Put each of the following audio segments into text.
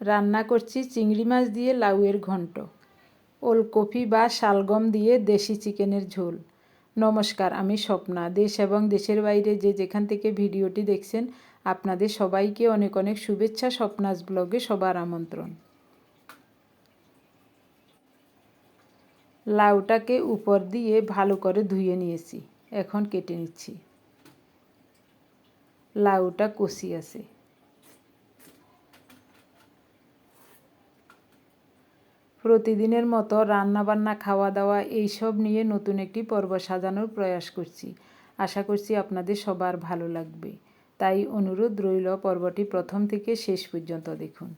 রান্না করছি চিংড়ি মাছ দিয়ে লাউয়ের ঘন্ট, ওলকপি বা শালগম দিয়ে দেশি চিকেনের ঝোল। নমস্কার, আমি স্বপ্না। দেশ এবং দেশের বাইরে যে যেখান থেকে ভিডিওটি দেখছেন, আপনাদের সবাইকে অনেক অনেক শুভেচ্ছা। স্বপ্নাস ব্লগে সবার আমন্ত্রণ। লাউটাকে উপর দিয়ে ভালো করে ধুয়ে নিয়েছি। এখন কেটে নিচ্ছি। লাউটা কষি আছে। প্রতিদিনের মতো রান্নাবান্না খাওয়া দাওয়া এইসব নিয়ে নতুন একটি পর্ব সাজানোর প্রয়াস করছি। আশা করছি আপনাদের সবার ভালো লাগবে। তাই অনুরোধ রইল পর্বটি প্রথম থেকে শেষ পর্যন্ত দেখুন।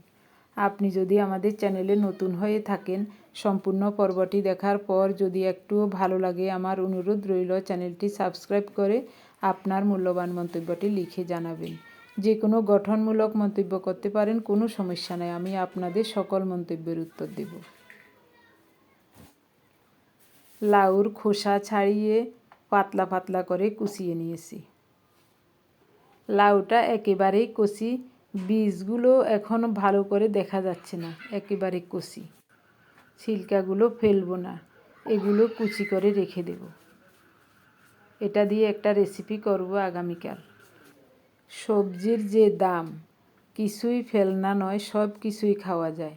আপনি যদি আমাদের চ্যানেলে নতুন হয়ে থাকেন, সম্পূর্ণ পর্বটি দেখার পর যদি একটুও ভালো লাগে, আমার অনুরোধ রইল চ্যানেলটি সাবস্ক্রাইব করে আপনার মূল্যবান মন্তব্যটি লিখে জানাবেন। যে কোনো গঠনমূলক মন্তব্য করতে পারেন, কোনো সমস্যা নেই, আমি আপনাদের সকল মন্তব্যের উত্তর দেব। লাউর খোসা ছাড়িয়ে পাতলা পাতলা করে কুচিয়ে নিয়েছি। লাউটা একেবারেই কষি বীজগুলো এখন ভালো করে দেখা যাচ্ছে না একেবারে কষি ছিলকাগুলো ফেলব না, এগুলো কুচি করে রেখে দেব। এটা দিয়ে একটা রেসিপি করব আগামীকাল। সবজির যে দাম, কিছুই ফেলনা নয় সব কিছুই খাওয়া যায়।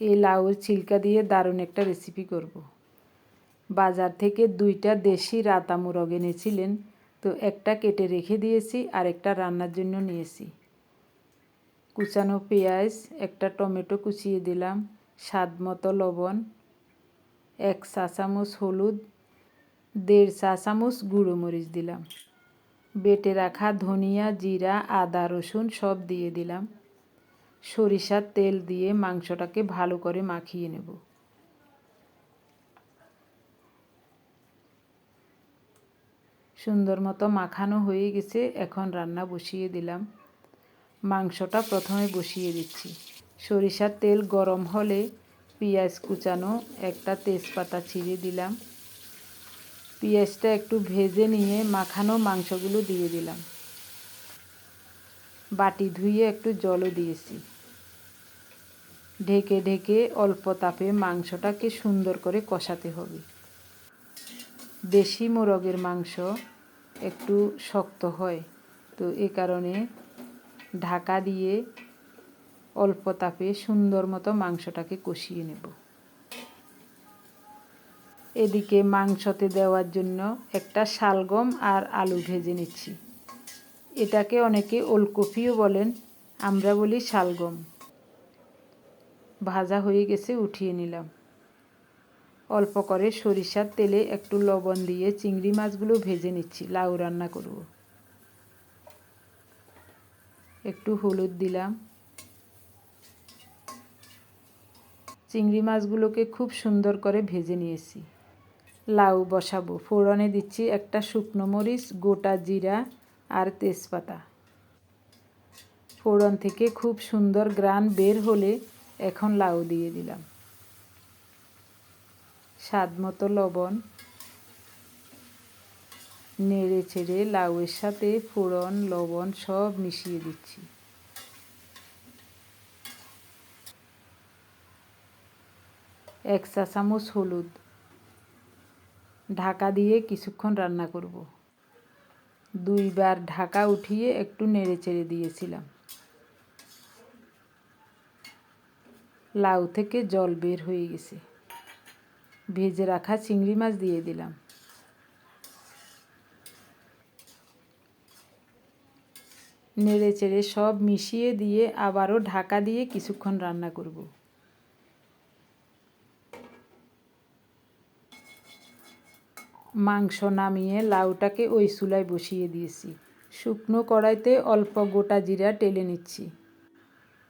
এই লাউর ছিলকা দিয়ে দারুণ একটা রেসিপি করব। বাজার থেকে দুইটা দেশি রাতা মুরগ এনেছিলেন। তো একটা কেটে রেখে দিয়েছি আর একটা রান্নার জন্য নিয়েছি। কুচানো পেঁয়াজ, একটা টমেটো কুচিয়ে দিলাম, স্বাদ মতো লবণ, এক চা চামচ হলুদ, দেড় চা চামচ গুঁড়ো মরিচ দিলাম। বেটে রাখা ধনিয়া, জিরা, আদা, রসুন সব দিয়ে দিলাম। সরিষার তেল দিয়ে মাংসটাকে ভালো করে মাখিয়ে নেব। সুন্দর মতো মাখানো হয়ে গেছে, এখন রান্না বসিয়ে দিলাম। মাংসটা প্রথমে বসিয়ে দিচ্ছি। সরিষার তেল গরম হলে পেঁয়াজ কুচানো একটা তেজপাতা ছিঁড়ে দিলাম। পেঁয়াজটা একটু ভেজে নিয়ে মাখানো মাংসগুলো দিয়ে দিলাম। বাটি ধুয়ে একটু জলও দিয়েছি। ঢেকে ঢেকে অল্প তাপে মাংসটাকে সুন্দর করে কষাতে হবে। দেশি মোরগের মাংস একটু শক্ত হয়। তো এ কারণে ঢাকা দিয়ে অল্প তাপে সুন্দর মতো মাংসটাকে কষিয়ে নেব। এদিকে মাংসতে দেওয়ার জন্য একটা শালগম আর আলু ভেজে নিচ্ছি। এটাকে অনেকে ওলকপিও বলেন, আমরা বলি শালগম। ভাজা হয়ে গেছে, উঠিয়ে নিলাম। অল্প করে সরিষার তেলে একটু লবণ দিয়ে চিংড়ি মাছগুলো ভেজে নিচ্ছি। লাউ রান্না করব। একটু হলুদ দিলাম। চিংড়ি মাছগুলোকে খুব সুন্দর করে ভেজে নিয়েছি। লাউ বসাবো। ফোড়নে দিচ্ছি একটা শুকনো মরিচ, গোটা জিরা আর তেজপাতা। ফোড়ন থেকে খুব সুন্দর গ্রান বের হলে এখন লাউ দিয়ে দিলাম। স্বাদ মতো লবণ, নেড়ে ছেড়ে লাউয়ের সাথে ফোড়ন, লবণ সব মিশিয়ে দিচ্ছি। এক চা চামচ হলুদ। ঢাকা দিয়ে কিছুক্ষণ রান্না করব। দুইবার ঢাকা উঠিয়ে একটু নেড়ে চেড়ে দিয়েছিলাম। লাউ থেকে জল বের হয়ে গেছে। ভেজে রাখা চিংড়ি মাছ দিয়ে দিলাম। নেড়ে চেড়ে সব মিশিয়ে দিয়ে আবারও ঢাকা দিয়ে কিছুক্ষণ রান্না করব। মাংস নামিয়ে লাউটাকে ওই চুলায় বসিয়ে দিয়েছি। শুকনো কড়াইতে অল্প গোটা জিরা টেলে নিচ্ছি।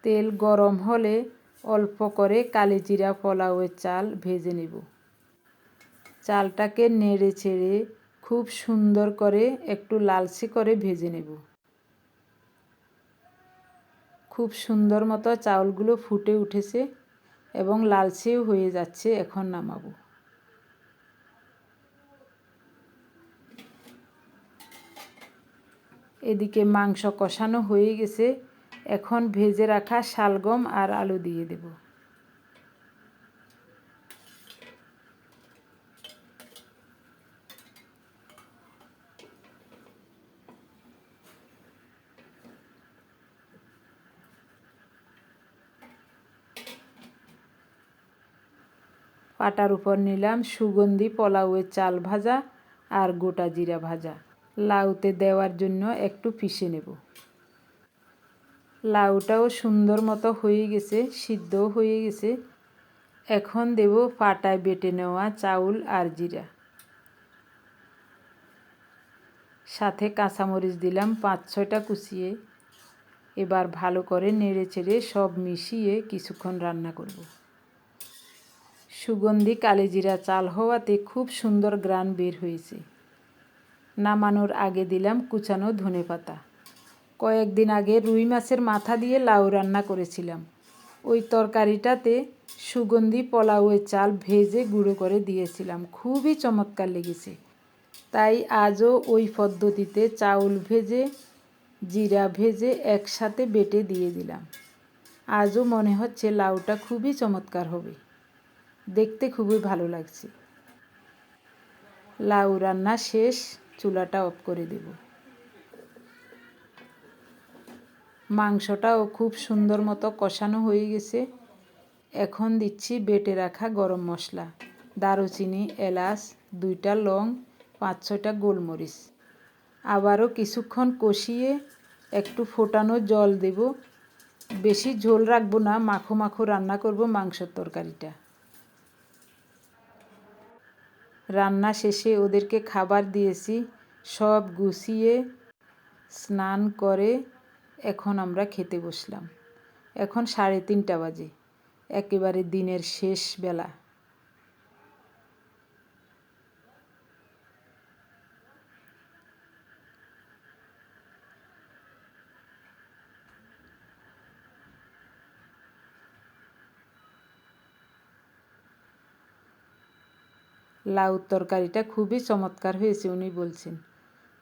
তেল গরম হলে অল্প করে কালি জিরা, পোলাওয়ের চাল ভেজে নেব। চালটাকে নেড়ে চেড়ে খুব সুন্দর করে একটু লালচে করে ভেজে নেব। খুব সুন্দর মতো চাউলগুলো ফুটে উঠেছে এবং লালচেও হয়ে যাচ্ছে এখন নামাবো। এদিকে মাংস কষানো হয়ে গেছে, এখন ভেজে রাখা শালগম আর আলু দিয়ে দেব। পাটার উপর নিলাম সুগন্ধি, পোলাওয়ের চাল ভাজা আর গোটা জিরা ভাজা। লাউতে দেওয়ার জন্য একটু পিষে নেব। লাউটাও সুন্দর মতো হয়ে গেছে, সিদ্ধও হয়ে গেছে। এখন দেব পাটায় বেটে নেওয়া চাউল আর জিরা। সাথে কাঁচামরিচ দিলাম পাঁচ ছয়টা কুচিয়ে। এবার ভালো করে নেড়ে চেড়ে সব মিশিয়ে কিছুক্ষণ রান্না করব। সুগন্ধি কালিজিরা চাল হওয়াতে খুব সুন্দর গ্রান বের হয়েছে। নামানোর আগে দিলাম কুচানো ধনে পাতা। কয়েকদিন আগে রুই মাছের মাথা দিয়ে লাউ রান্না করেছিলাম। ওই তরকারিটাতে সুগন্ধি পোলাওয়ের চাল ভেজে গুঁড়ো করে দিয়েছিলাম। খুবই চমৎকার লেগেছে। তাই আজও ওই পদ্ধতিতে চাউল ভেজে, জিরা ভেজে একসাথে বেটে দিয়ে দিলাম। আজও মনে হচ্ছে লাউটা খুবই চমৎকার হবে। দেখতে খুবই ভালো লাগছে। লাউ রান্না শেষ, চুলাটা অফ করে দেব। মাংসটাও খুব সুন্দর মতো কষানো হয়ে গেছে। এখন দিচ্ছি বেটে রাখা গরম মশলা। দারুচিনি, এলাচ, দুইটা লং, পাঁচ ছয়টা গোলমরিচ। আবারও কিছুক্ষণ কষিয়ে একটু ফোটানো জল দেব। বেশি ঝোল রাখব না, মাখো মাখো রান্না করব মাংসের তরকারিটা। রান্না শেষে ওদেরকে খাবার দিয়েছি। সব গুছিয়ে স্নান করে এখন আমরা খেতে বসলাম। এখন সাড়ে তিনটা বাজে। একেবারে দিনের শেষ বেলা। লাউ তরকারিটা খুবই চমৎকার হয়েছে, উনি বলছেন।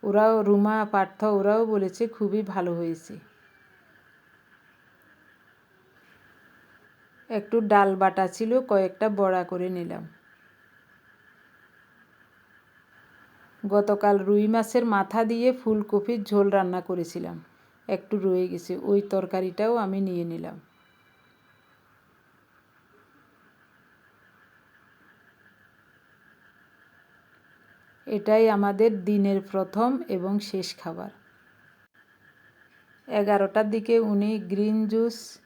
ওরাও রুমা, পার্থ, ওরাও বলেছে খুবই ভালো হয়েছে। একটু ডাল বাটা ছিল, কয়েকটা বড়া করে নিলাম। গতকাল রুই মাছের মাথা দিয়ে ফুলকপির ঝোল রান্না করেছিলাম। একটু রয়ে গেছে, ওই তরকারিটাও আমি নিয়ে নিলাম। এটাই আমাদের দিনের প্রথম এবং শেষ খাবার। এগারোটার দিকে উনি গ্রিন জুস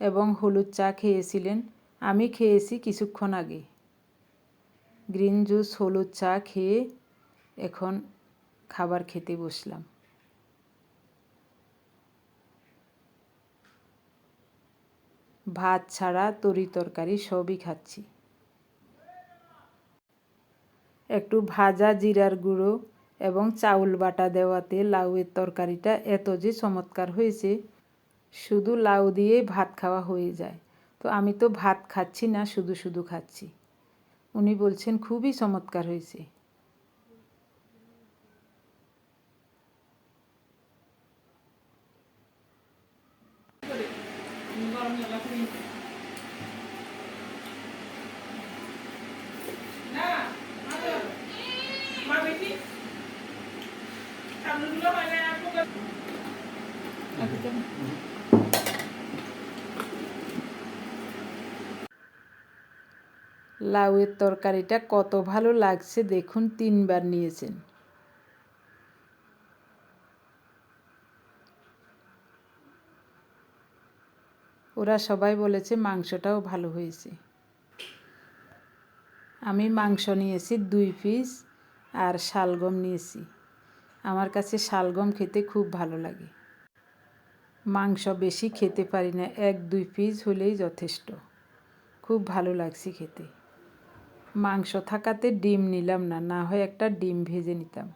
এবং হলুদ চা খেয়েছিলেন। আমি খেয়েছি কিছুক্ষণ আগে। গ্রিন জুস, হলুদ চা খেয়ে এখন খাবার খেতে বসলাম। ভাত ছাড়া তরি তরকারি সবই খাচ্ছি। একটু ভাজা জিরার গুঁড়ো এবং চাউল বাটা দেওয়াতে লাউয়ের তরকারিটা এত যে চমৎকার হয়েছে। শুধু লাউ দিয়েই ভাত খাওয়া হয়ে যায়। তো আমি তো ভাত খাচ্ছি না, শুধু শুধু খাচ্ছি। উনি বলছেন, খুবই চমৎকার হয়েছে। লাউয়ের তরকারিটা কত ভালো লাগছে দেখুন, তিনবার নিয়েছেন। ওরা সবাই বলেছে মাংসটাও ভালো হয়েছে। আমি মাংস নিয়েছি দুই পিস আর শালগম নিয়েছি। আমার কাছে শালগম খেতে খুব ভালো লাগে। মাংস বেশি খেতে পারি না, এক, দুই পিস হলেই যথেষ্ট। খুব ভালো লাগছে খেতে। মাংস থাকাতে ডিম নিলাম না না হয় একটা ডিম ভেজে নিতাম।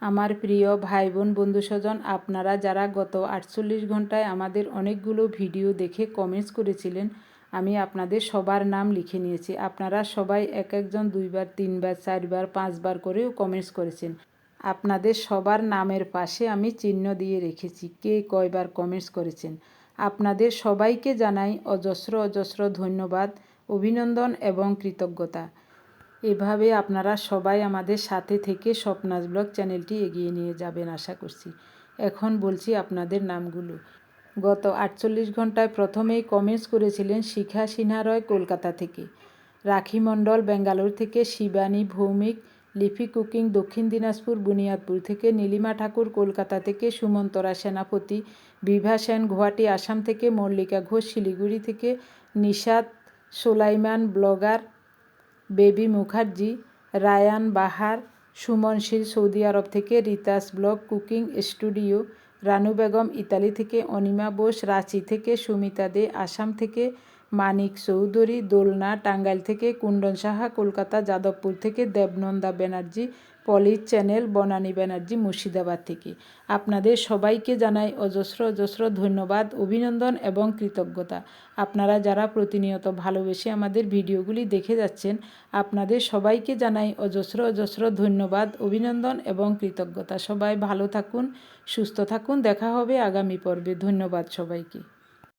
আমার প্রিয় ভাই বোন বন্ধু স্বজন আপনারা যারা গত আটচল্লিশ ঘন্টায় আমাদের অনেকগুলো ভিডিও দেখে কমেন্টস করেছিলেন, আমি আপনাদের সবার নাম লিখে নিয়েছি। আপনারা সবাই এক একজন দুইবার, তিনবার, চারবার, পাঁচবার করেও কমেন্টস করেছেন। আপনাদের সবার নামের পাশে আমি চিহ্ন দিয়ে রেখেছি। কে কয়বার কমেন্টস করেছেন? আপনাদের সবাইকে জানাই অজস্র অজস্র ধন্যবাদ, অভিনন্দন এবং কৃতজ্ঞতা। এভাবে আপনারা সবাই আমাদের সাথে থেকে স্বপ্নাজ ব্লগ চ্যানেলটি এগিয়ে নিয়ে যাবেন আশা করছি। এখন বলছি আপনাদের নামগুলো। গত আটচল্লিশ ঘন্টায় প্রথমেই কমেন্টস করেছিলেন শিখা সিনহা রয় কলকাতা থেকে। রাখি মণ্ডল, বেঙ্গালোর থেকে শিবানী ভৌমিক লিপি কুকিং দক্ষিণ দিনাজপুর, বুনিয়াদপুর থেকে নীলিমা ঠাকুর, কলকাতা থেকে সুমন্তরা সেনাপতি, বিভা সেন গুয়াহাটি, আসাম থেকে মল্লিকা ঘোষ, শিলিগুড়ি থেকে Nishad Solaiman, blogger Baby Mukherjee, Rayan Bahar, Suman Sheel, Saudi Arabia থেকে Rita's blog cooking studio, Ranu Begum, Italy থেকে অনিমা বোস, রাঁচি থেকে সুমিতা দে, আসাম থেকে মানিক চৌধুরী, দোলনা টাঙ্গাইল থেকে কুণ্ডন সাহা, কলকাতা যাদবপুর থেকে দেবনন্দা ব্যানার্জি পলির চ্যানেল বনানী ব্যানার্জি, মুর্শিদাবাদ থেকে। আপনাদের সবাইকে জানাই অজস্র অজস্র ধন্যবাদ, অভিনন্দন এবং কৃতজ্ঞতা। আপনারা যারা প্রতিনিয়ত ভালোবেসে আমাদের ভিডিওগুলি দেখে যাচ্ছেন, আপনাদের সবাইকে জানাই অজস্র অজস্র ধন্যবাদ, অভিনন্দন এবং কৃতজ্ঞতা। সবাই ভালো থাকুন, সুস্থ থাকুন, দেখা হবে আগামী পর্বে। ধন্যবাদ সবাইকে।